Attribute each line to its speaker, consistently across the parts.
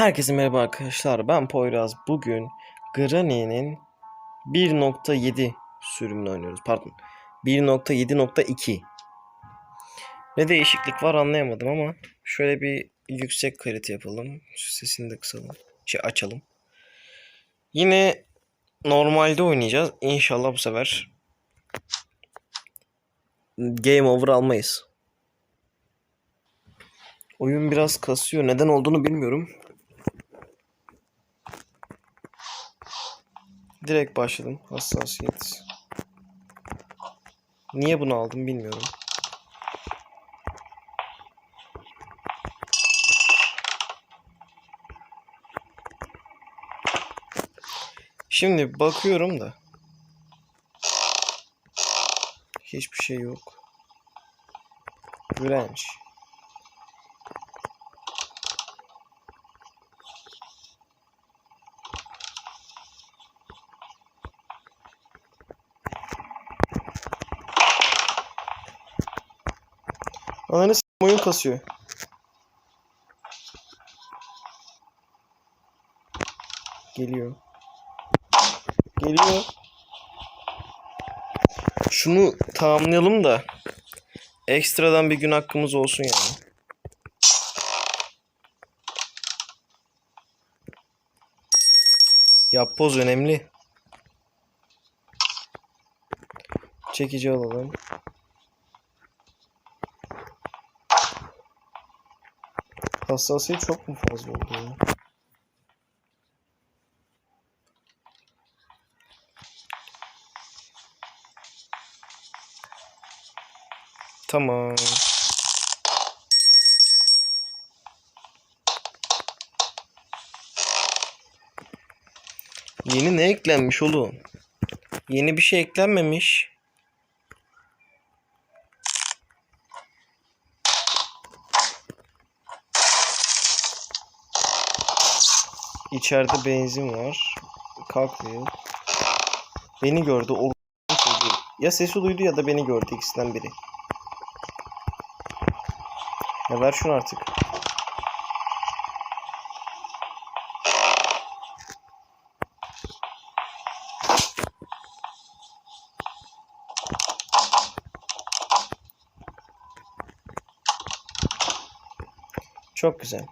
Speaker 1: Herkese merhaba arkadaşlar. Ben Poyraz. Bugün Granny'nin 1.7 sürümünü oynuyoruz. Pardon. 1.7.2. Ne değişiklik var anlayamadım ama şöyle bir yüksek kalite yapalım. Şu sesini de kısalım. Şey açalım. Yine normalde oynayacağız. İnşallah bu sefer game over almayız. Oyun biraz kasıyor. Neden olduğunu bilmiyorum. Direkt başladım. Hassasiyet. Niye bunu aldım bilmiyorum. Şimdi bakıyorum da. Hiçbir şey yok. Direnç. Ananı s*** oyun kasıyor. Geliyor. Geliyor. Şunu tamamlayalım da ekstradan bir gün hakkımız olsun yani. Yapboz önemli. Çekici alalım. Hassasiyet çok mu fazla oldu ya? Tamam. Yeni ne eklenmiş oğlum? Yeni bir şey eklenmemiş. İçeride benzin var. Kalkmıyor. Beni gördü. O. Ya sesi duydu ya da beni gördü ikisinden biri. Ya ver şunu artık. Çok güzel.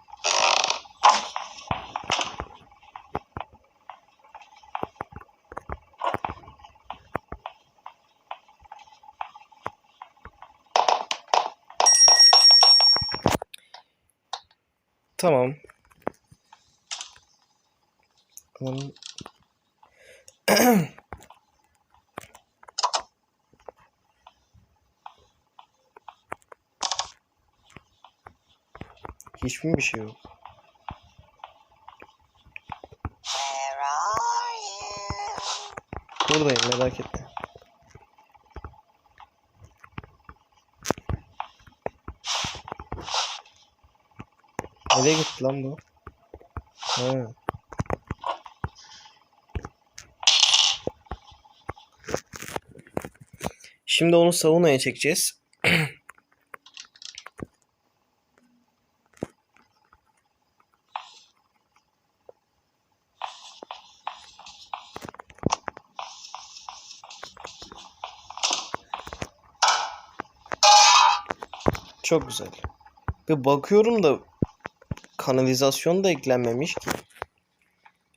Speaker 1: Tamam. Alalım. Hiç mi bir şey yok? Buradayım merak etme. Nereye gitti lan bu? Ha. Şimdi onu savunaya çekeceğiz. Çok güzel. Ve bakıyorum da kanalizasyon da eklenmemiş ki.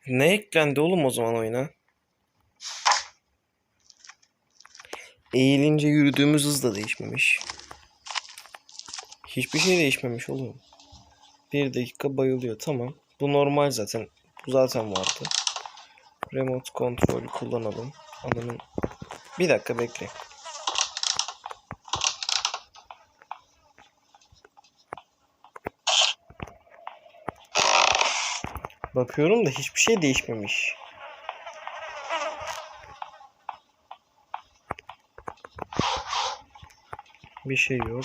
Speaker 1: Ne eklendi oğlum o zaman oyuna? Eğilince yürüdüğümüz hız da değişmemiş. Hiçbir şey değişmemiş oğlum. Bir dakika bayılıyor tamam. Bu normal zaten. Bu zaten vardı. Remote kontrol kullanalım. Adamın... Bir dakika bekle. Bakıyorum da hiçbir şey değişmemiş. Bir şey yok.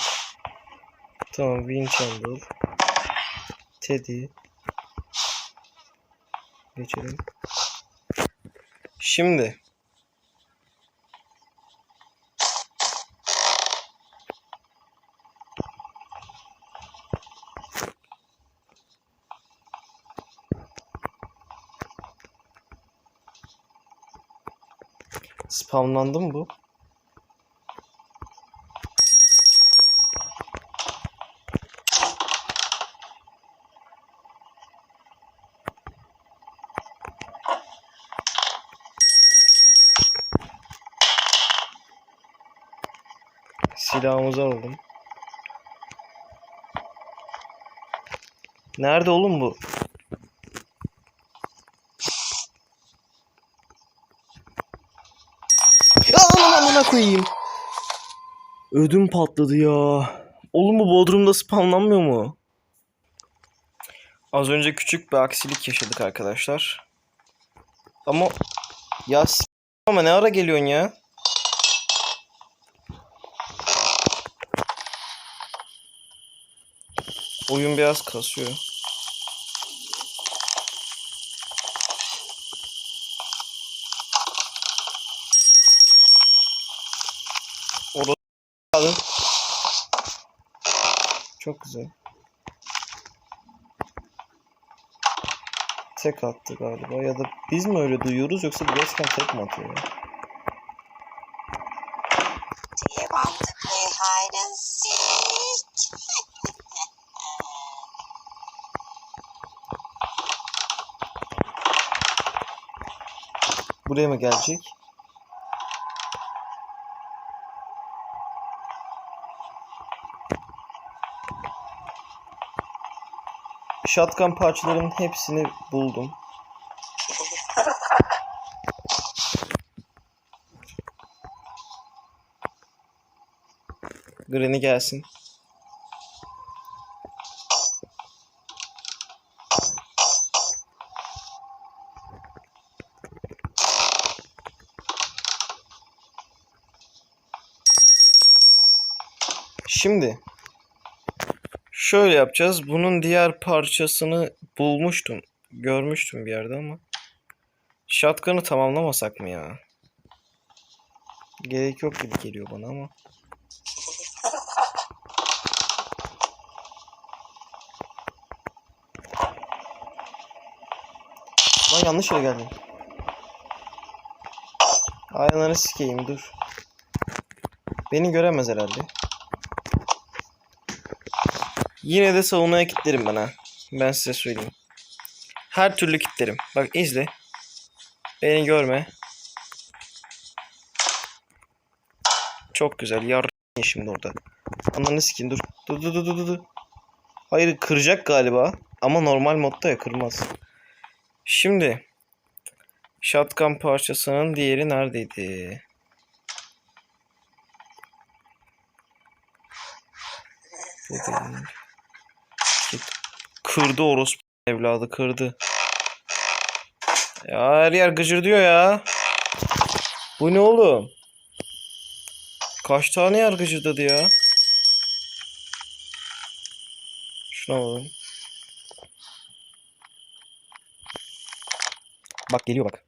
Speaker 1: Tamam Winchhandle. Teddy. Geçelim. Şimdi. Spamlandı mı bu? Silahımızı aldım. Nerede oğlum bu? Ya aman amına koyayım. Ödüm patladı ya. Oğlum bu Bodrum'da spamlanmıyor mu? Az önce küçük bir aksilik yaşadık arkadaşlar. Ama ya ama ne ara geliyorsun ya? Oyun biraz kasıyor. Orada abi. Güzel. Tek attı galiba ya da biz mi öyle duyuyoruz yoksa gerçekten tek mi atıyor ya? Buraya mı gelecek? Shotgun parçalarının hepsini buldum. Granny gelsin. Şimdi şöyle yapacağız. Bunun diğer parçasını bulmuştum. Görmüştüm bir yerde ama. Shotgun'ı tamamlamasak mı ya? Gerek yok gibi geliyor bana ama. Lan yanlış yere geldim. Aynaları sikeyim dur. Beni göremez herhalde. Yine de savunmaya kilitlerim ben ha. Ben size söyleyeyim. Her türlü kilitlerim. Bak izle. Beni görme. Çok güzel. Yar şimdi orada. Ananı sikeyim dur. Dur dur dur dur dur. Hayır kıracak galiba. Ama normal modda ya kırmaz. Şimdi. Shotgun parçasının diğeri neredeydi? Dedim. Kırdı orospu evladı kırdı. Ya her yer gıcır diyor ya. Bu ne oğlum? Kaç tane yer gıcırdadı ya? Şuna alalım. Bak geliyor bak.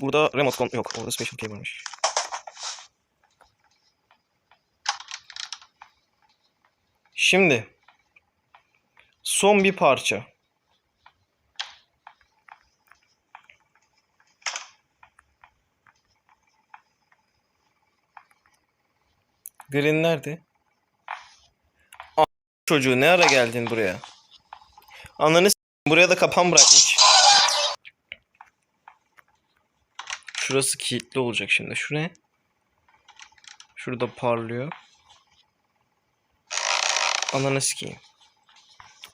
Speaker 1: Burada remote con yok. Orada special key varmış. Şimdi son bir parça. Green nerede? A- çocuğu ne ara geldin buraya? Ananı buraya da kapan bırakmış. Şurası kilitli olacak şimdi. Şu ne? Şurada parlıyor. Ananı sikeyim.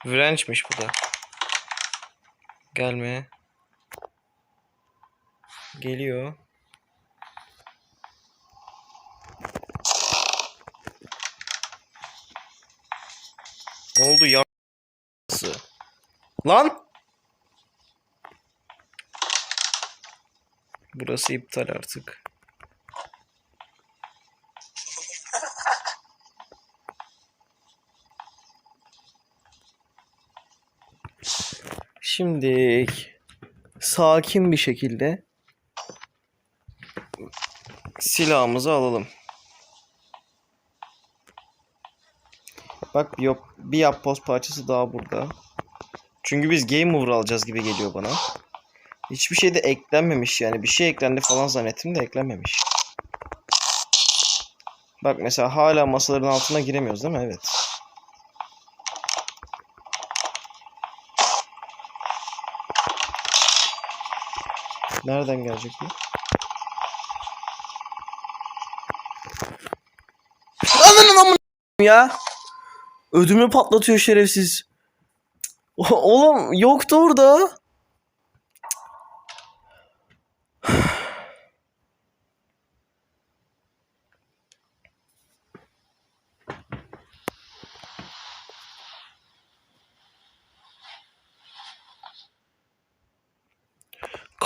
Speaker 1: Wrench'miş bu da. Gelme. Geliyor. Ne oldu ya? Lan! Burası iptal artık. Şimdi sakin bir şekilde silahımızı alalım. Bak bir, yok, bir yapboz parçası daha burada. Çünkü biz Game Over alacağız gibi geliyor bana. Hiçbir şey de eklenmemiş yani. Bir şey eklendi falan zannettim de eklenmemiş. Bak mesela hala masaların altına giremiyoruz değil mi? Evet. Nereden gelecek bu? Ananın amına ya. Ödümü patlatıyor şerefsiz. Oğlum yoktu orada.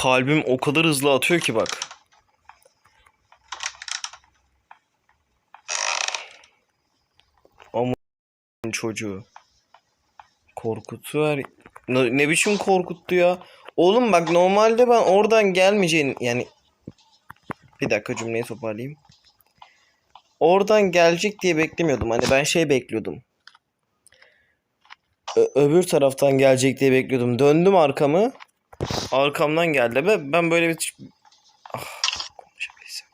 Speaker 1: Kalbim o kadar hızlı atıyor ki bak. Ama çocuğu. Korkutuyor. Ne, ne biçim korkuttu ya? Oğlum bak normalde ben oradan gelmeyeceğini yani bir dakika cümleyi toparlayayım. Oradan gelecek diye beklemiyordum. Hani ben şey bekliyordum. Ö- öbür taraftan gelecek diye bekliyordum. Döndüm arkamı. Arkamdan geldi ve ben böyle bir ah, konuşabilsem.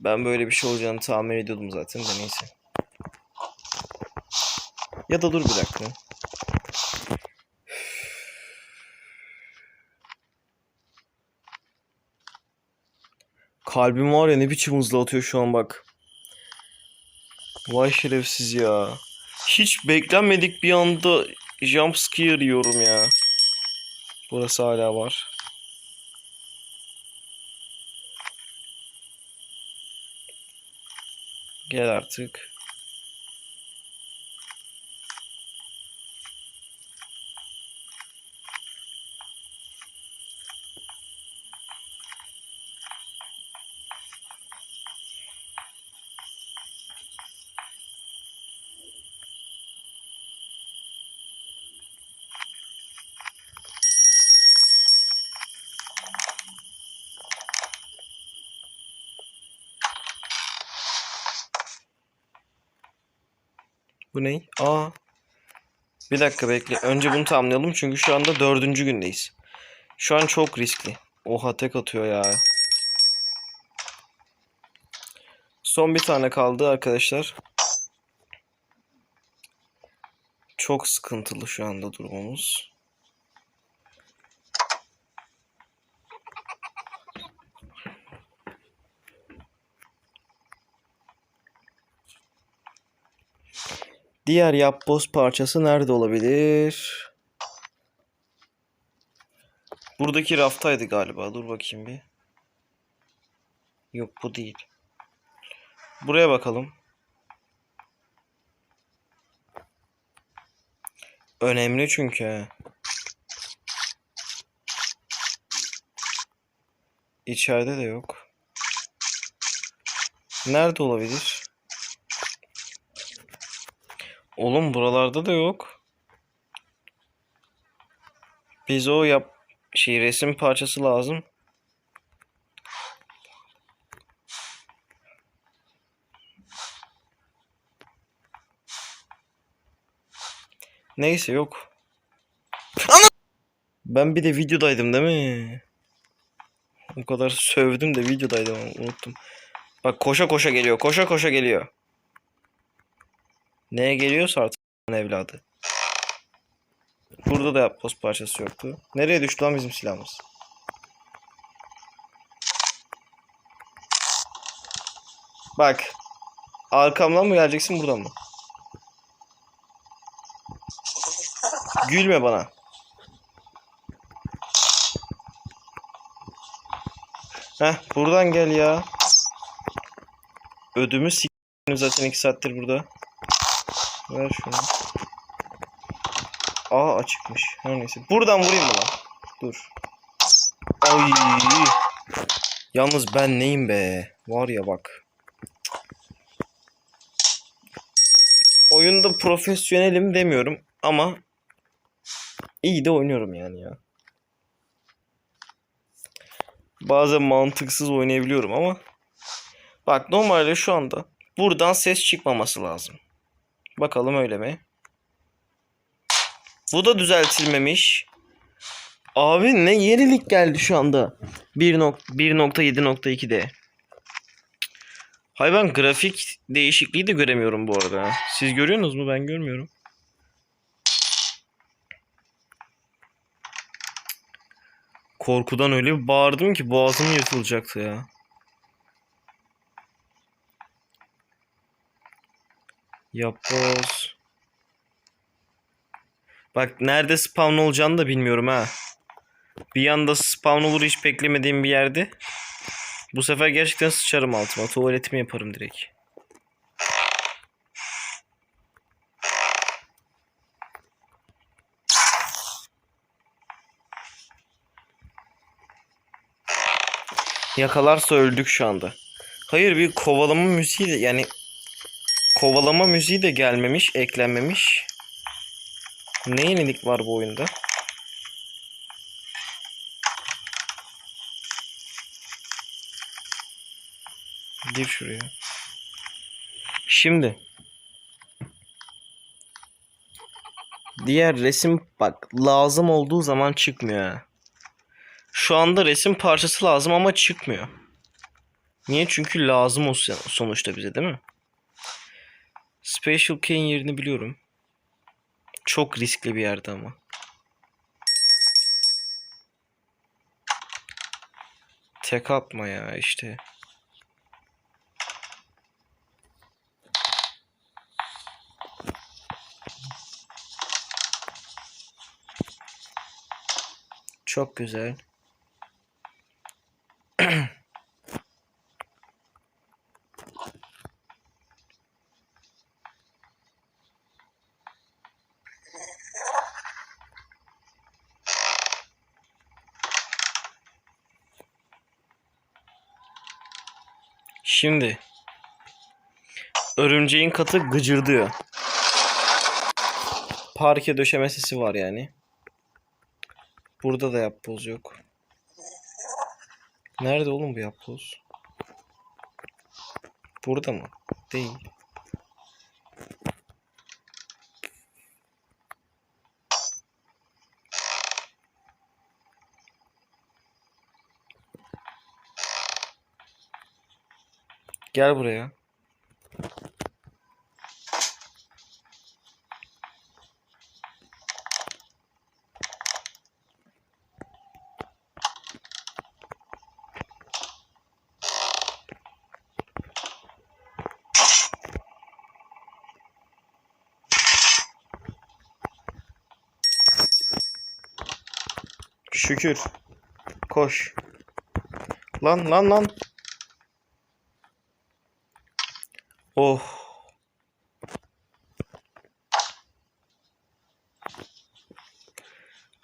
Speaker 1: Ben böyle bir şey olacağını tahmin ediyordum zaten de neyse. Ya da dur bir dakika. Kalbim var ya ne biçim hızlı atıyor şu an bak. Vay şerefsiz ya. Hiç beklenmedik bir anda jump scare yiyorum ya. Burası hala var. Gel artık. Bu ne? Aa. Bir dakika bekle. Önce bunu tamamlayalım çünkü şu anda dördüncü gündeyiz. Şu an çok riskli. Oha tek atıyor ya. Son bir tane kaldı arkadaşlar. Çok sıkıntılı şu anda durumumuz. Diğer yapboz parçası nerede olabilir? Buradaki raftaydı galiba. Dur bakayım bir. Yok bu değil. Buraya bakalım. Önemli çünkü. İçeride de yok. Nerede olabilir? Oğlum buralarda da yok. Biz o yap şey resim parçası lazım. Neyse yok. Ana! Ben bir de videodaydım değil mi? O kadar sövdüm de videodaydım unuttum. Bak koşa koşa geliyor. Koşa koşa geliyor. Neye geliyorsa artık evladı. Burada da yapboz parçası yoktu. Nereye düştü lan bizim silahımız? Bak. Arkamdan mı geleceksin buradan mı? Gülme bana. Heh buradan gel ya. Ödümü s*** zaten iki saattir burada. Ver şunu. Aa açıkmış. Her neyse. Buradan vurayım mı lan? Dur. Ay. Yalnız ben neyim be? Var ya bak. Oyunda profesyonelim demiyorum ama iyi de oynuyorum yani ya. Bazen mantıksız oynayabiliyorum ama bak normalde şu anda buradan ses çıkmaması lazım. Bakalım öyle mi? Bu da düzeltilmemiş. Abi ne yenilik geldi şu anda. 1.7.2'de. Hay ben grafik değişikliği de göremiyorum bu arada. Siz görüyorsunuz mu? Ben görmüyorum. Korkudan öyle bir bağırdım ki boğazım yırtılacaktı ya. Yapboz. Bak nerede spawn olacağını da bilmiyorum ha. Bir yanda spawn olur hiç beklemediğim bir yerde. Bu sefer gerçekten sıçarım altıma. Tuvaletimi yaparım direkt. Yakalarsa öldük şu anda. Hayır bir kovalama müziği de yani kovalama müziği de gelmemiş, eklenmemiş. Ne yenilik var bu oyunda? Gir şuraya. Şimdi. Diğer resim bak lazım olduğu zaman çıkmıyor. Şu anda resim parçası lazım ama çıkmıyor. Niye? Çünkü lazım o sonuçta bize değil mi? Special Key'in yerini biliyorum. Çok riskli bir yerde ama. Tek atma ya işte. Çok güzel. Şimdi örümceğin katı gıcırdıyor. Parke döşeme sesi var yani. Burada da yapboz yok. Nerede oğlum bu yapboz? Burada mı? Değil. Gel buraya. Şükür. Koş. Lan lan lan. Oh.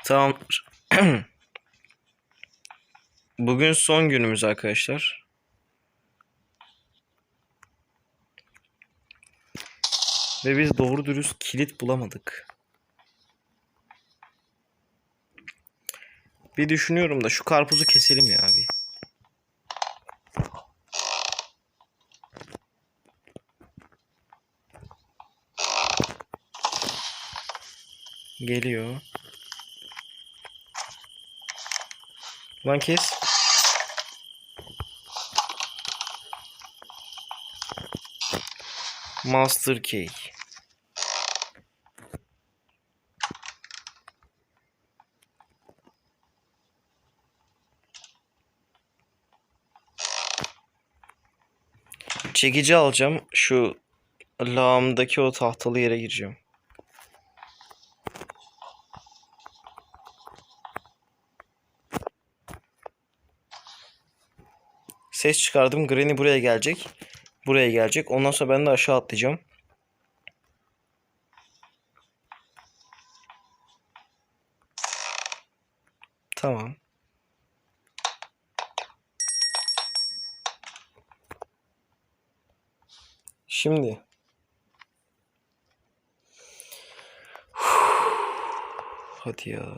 Speaker 1: Tamam. Bugün son günümüz arkadaşlar. Ve biz doğru dürüst kilit bulamadık. Bir düşünüyorum da şu karpuzu keselim ya abi. Geliyor. Lan kes. Master Key. Çekici alacağım. Şu lağımdaki o tahtalı yere gireceğim. Ses çıkardım. Granny buraya gelecek. Buraya gelecek. Ondan sonra ben de aşağı atlayacağım. Tamam. Şimdi. Hadi ya.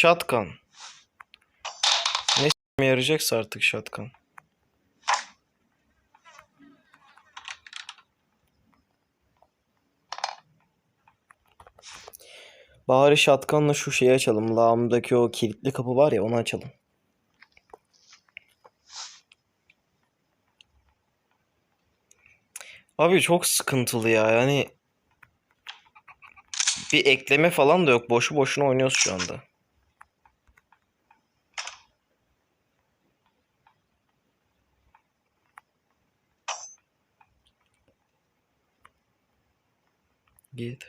Speaker 1: Shotgun. yarayacaksa artık şatkan. Bari şatkanla şu şeyi açalım. Lağımdaki o kilitli kapı var ya onu açalım. Abi çok sıkıntılı ya. Yani bir ekleme falan da yok. Boşu boşuna oynuyoruz şu anda. Git.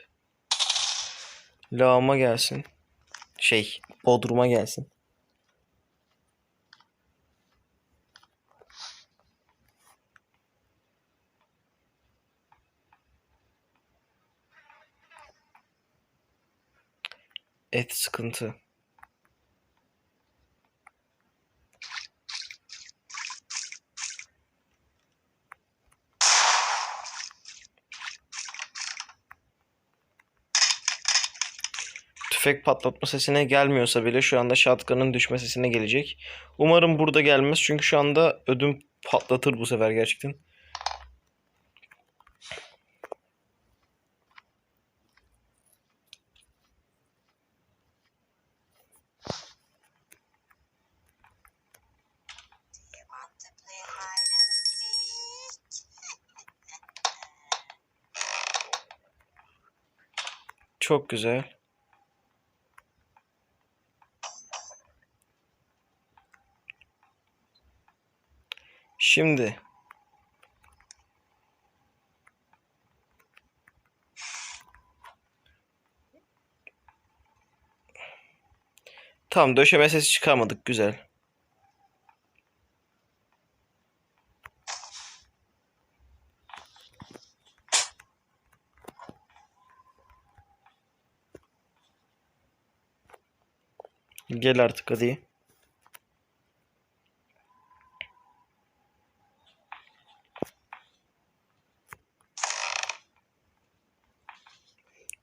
Speaker 1: Lağıma gelsin. Şey, Bodrum'a gelsin. Et sıkıntı. Tüfek patlatma sesine gelmiyorsa bile şu anda shotgun'ın düşme sesine gelecek. Umarım burada gelmez çünkü şu anda ödüm patlatır bu sefer gerçekten.
Speaker 2: Do you
Speaker 1: Şimdi Tamam döşeme sesi çıkarmadık güzel. Gel artık hadi.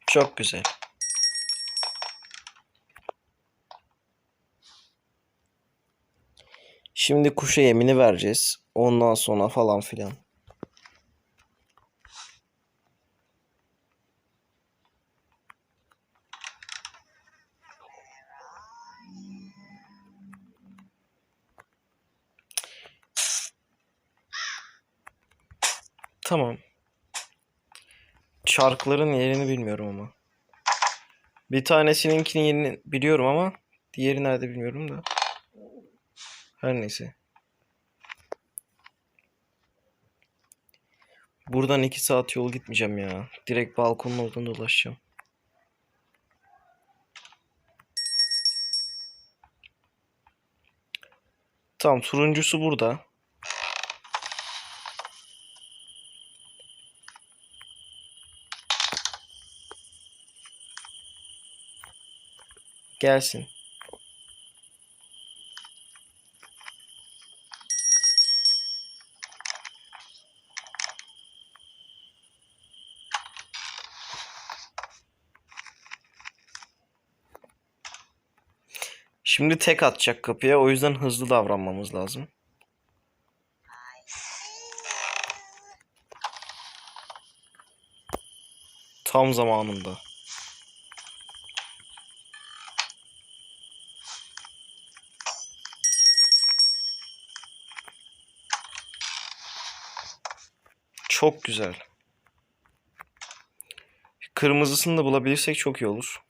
Speaker 1: Çok güzel. Şimdi kuşa yemini vereceğiz. Ondan sonra falan filan. Tamam. Çarkların yerini bilmiyorum ama. Bir tanesininkinin yerini biliyorum ama diğeri nerede bilmiyorum da. Her neyse. Buradan 2 saat yol gitmeyeceğim ya. Direkt balkonun oradan dolaşacağım. Tamam turuncusu burada. Gelsin. Şimdi tek atacak kapıya. O yüzden hızlı davranmamız lazım. Tam zamanında. Çok güzel. Kırmızısını da bulabilirsek çok iyi olur.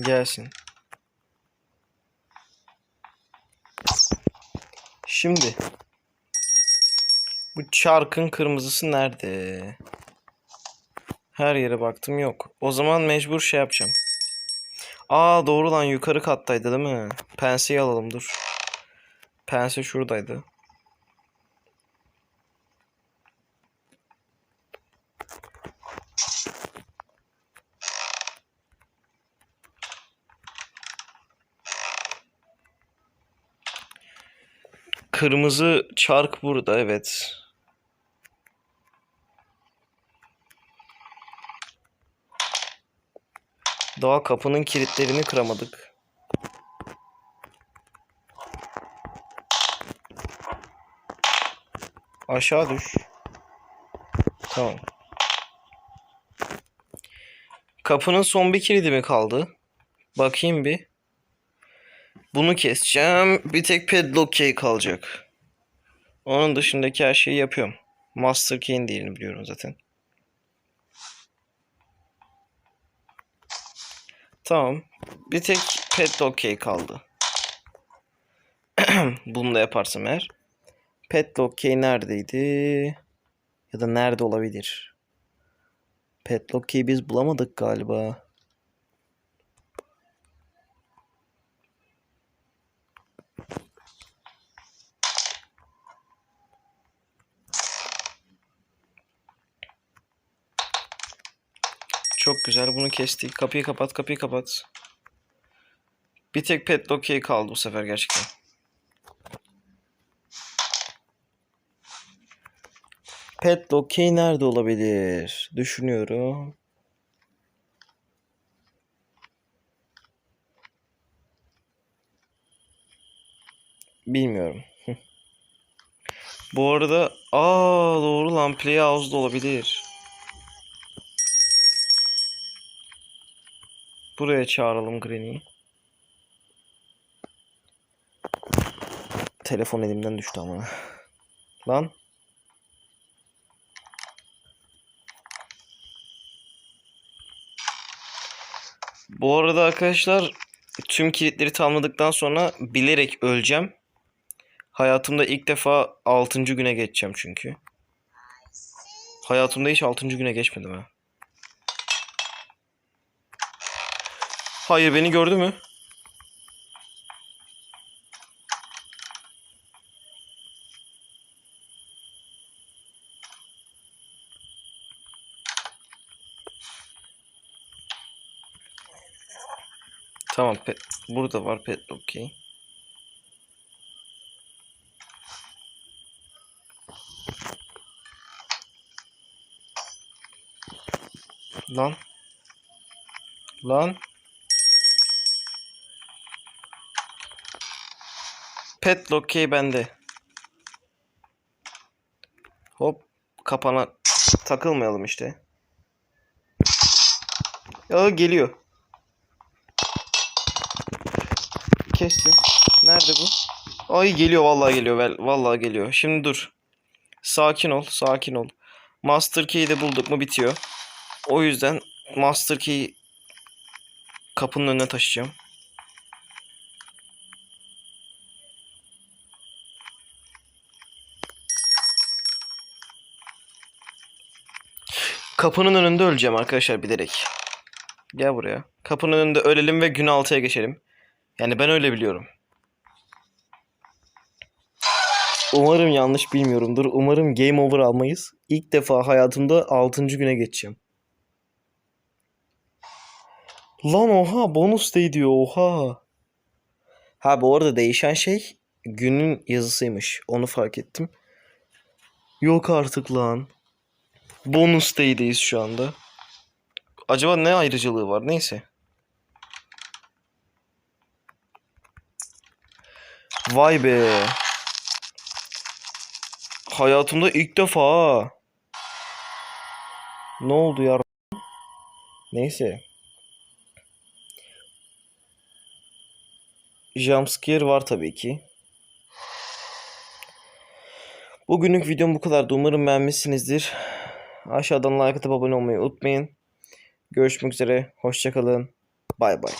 Speaker 1: Gelsin. Şimdi bu çarkın kırmızısı nerede? Her yere baktım yok. O zaman mecbur şey yapacağım. Aa doğru lan yukarı kattaydı değil mi? Penseyi alalım dur. Pense şuradaydı. Kırmızı çark burada evet. Daha kapının kilitlerini kıramadık. Aşağı düş. Tamam. Kapının son bir kilidi mi kaldı? Bakayım bir. Bunu keseceğim. Bir tek padlock key kalacak. Onun dışındaki her şeyi yapıyorum. Master key'in değerini biliyorum zaten. Tamam. Bir tek padlock key kaldı. Bunu da yaparsam eğer. Padlock key neredeydi? Ya da nerede olabilir? Padlock key'i biz bulamadık galiba. Çok güzel. Bunu kestik. Kapıyı kapat, kapıyı kapat. Bir tek padlock key kaldı bu sefer gerçekten. Padlock key nerede olabilir? Düşünüyorum. Bilmiyorum. Bu arada aa doğru lan Playhouse'da olabilir. Buraya çağıralım Granny'i. Telefon elimden düştü ama. Lan. Bu arada arkadaşlar tüm kilitleri tamamladıktan sonra bilerek öleceğim. Hayatımda ilk defa 6. güne geçeceğim çünkü. Hayatımda hiç 6. güne geçmedim ha. Hayır beni gördü mü? Tamam pet, burada var pet okey. Lan. Lan. Petlock key bende. Hop kapana takılmayalım işte. Ya geliyor. Kestim. Nerede bu? Ay geliyor vallahi geliyor. Vallahi geliyor. Şimdi dur. Sakin ol, sakin ol. Master key'i de bulduk mu bitiyor. O yüzden Master key'i kapının önüne taşıyacağım. Kapının önünde öleceğim arkadaşlar bilerek. Gel buraya. Kapının önünde ölelim ve gün altıya geçelim. Yani ben öyle biliyorum. Umarım yanlış bilmiyorumdur. Umarım game over almayız. İlk defa hayatımda 6. güne geçeceğim. Lan oha bonus day diyor oha. Ha bu arada değişen şey günün yazısıymış. Onu fark ettim. Yok artık lan. Bonus day'deyiz şu anda. Acaba ne ayrıcalığı var? Neyse. Vay be. Hayatımda ilk defa. Ne oldu ya? Neyse. Jumpscare var tabii ki. Bugünlük videom bu kadar. Umarım beğenmişsinizdir. Aşağıdan like atıp abone olmayı unutmayın. Görüşmek üzere. Hoşçakalın. Bay bay.